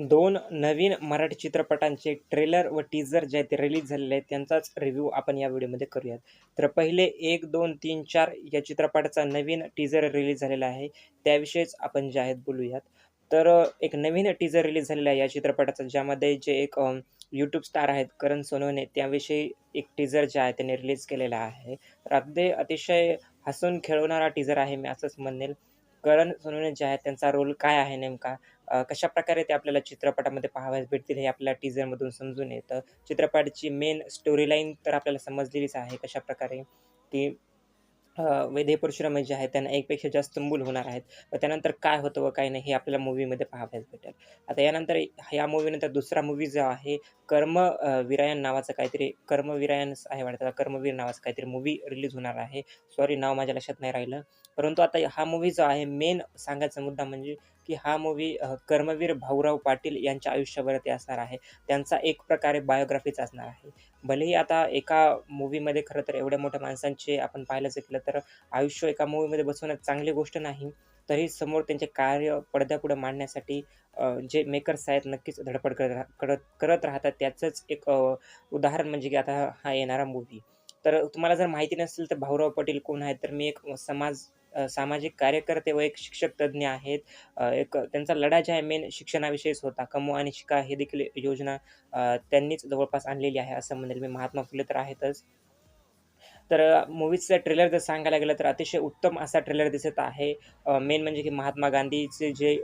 दोन नवीन मराठी चित्रपटांचे ट्रेलर व टीझर जे आहेत ते रिलीज झालेले आहेत त्यांचाच रिव्ह्यू आपण या व्हिडिओमध्ये करूयात. तर पहिले एक दोन तीन चार या चित्रपटाचा नवीन टीझर रिलीज झालेला आहे. त्याविषयीच आपण जे आहेत बोलूयात. तर एक नवीन टीझर रिलीज झालेला आहे या चित्रपटाचा ज्यामध्ये जे एक यूट्यूब स्टार आहेत करण सोनोने त्याविषयी एक टीझर जे आहे त्याने रिलीज केलेला आहे. तर अगदी अतिशय हसून खेळवणारा टीझर आहे मी असंच म्हणेल. करण सोनोने जे आहे त्यांचा रोल काय आहे नेमका? कशा प्रकारे ते आपल्याला चित्रपटामध्ये पाहावयास भेटतील हे आपल्याला टीझरमधून समजून येतं. चित्रपटाची मेन स्टोरी लाईन तर आपल्याला समजलेलीच आहे कशाप्रकारे की अ, परशुराम जे आहेत त्यांना एकपेक्षा जास्त मूल होणार आहेत. व त्यानंतर काय होतं व काय नाही हे आपल्याला मूवीमध्ये पाहावयास भेटेल. आता यानंतर या मूवीनंतर दुसरा मूवी जो आहे कर्म विरायन नावाचं काहीतरी कर्मविरायन आहे वाटतं कर्मवीर नावाचं काहीतरी मूवी रिलीज होणार आहे. सॉरी नाव माझ्या लक्षात नाही राहिलं. परंतु आता हा मूवी जो आहे मेन सांगायचा मुद्दा म्हणजे की हा मूवी कर्मवीर भाऊराव पाटील यांच्या आयुष्यावरती असणार आहे. त्यांचा एक प्रकारे बायोग्राफीच असणार आहे. भलेही आता एका मूवीमध्ये खरं तर एवढ्या मोठ्या माणसांचे आपण पाहायला गेलं तर आयुष्य एका मूवीमध्ये बसवणं चांगली गोष्ट नाही. तरी समोर त्यांचे कार्य पडद्यापुढे मांडण्यासाठी जे मेकर्स आहेत नक्कीच धडपड करत राह करत करत राहतात. त्याचंच एक उदाहरण म्हणजे की आता हा येणारा मूवी तर तुम्हाला जर माहिती नसेल तर भाऊराव पाटील कोण आहेत तर मी एक समाज सामाजिक कार्यकर्ते व एक शिक्षक तज्ज्ञ आहेत. एक त्यांचा लढा जे आहे मेन शिक्षणाविषयीच होता. कमवा आणि शिका हे देखील योजना त्यांनीच जवळपास आणलेली आहे असं म्हणेल मी. महात्मा फुले तर आहेतच. तर मूवीजचा ट्रेलर जर सांगायला गेलं तर अतिशय उत्तम असा ट्रेलर दिसत आहे. मेन म्हणजे की महात्मा गांधीचे जे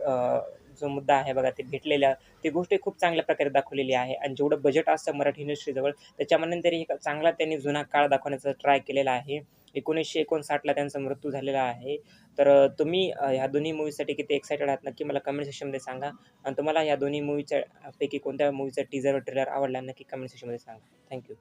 जो मुद्दा आहे बघा ते भेटलेल्या ती गोष्ट खूप चांगल्या प्रकारे दाखवलेली आहे. आणि जेवढं बजेट असतं मराठी इंडस्ट्रीजवळ त्याच्यामध्ये तरी एक चांगला त्यांनी जुना काळ दाखवण्याचा ट्राय केलेला आहे. एकोणीसशे एकोणसाठला त्यांचा मृत्यू झालेला आहे. तर तुम्ही ह्या दोन्ही मूवीसाठी किती एक्सायटेड आहात? नक्की मला कमेंट सेक्शनमध्ये सांगा. आणि तुम्हाला या दोन्ही मूवीच्या पैकी कोणत्या मूवीचा टीजर व ट्रेलर आवडला नक्की कमेंट सेक्शनमध्ये सांगा. थँक्यू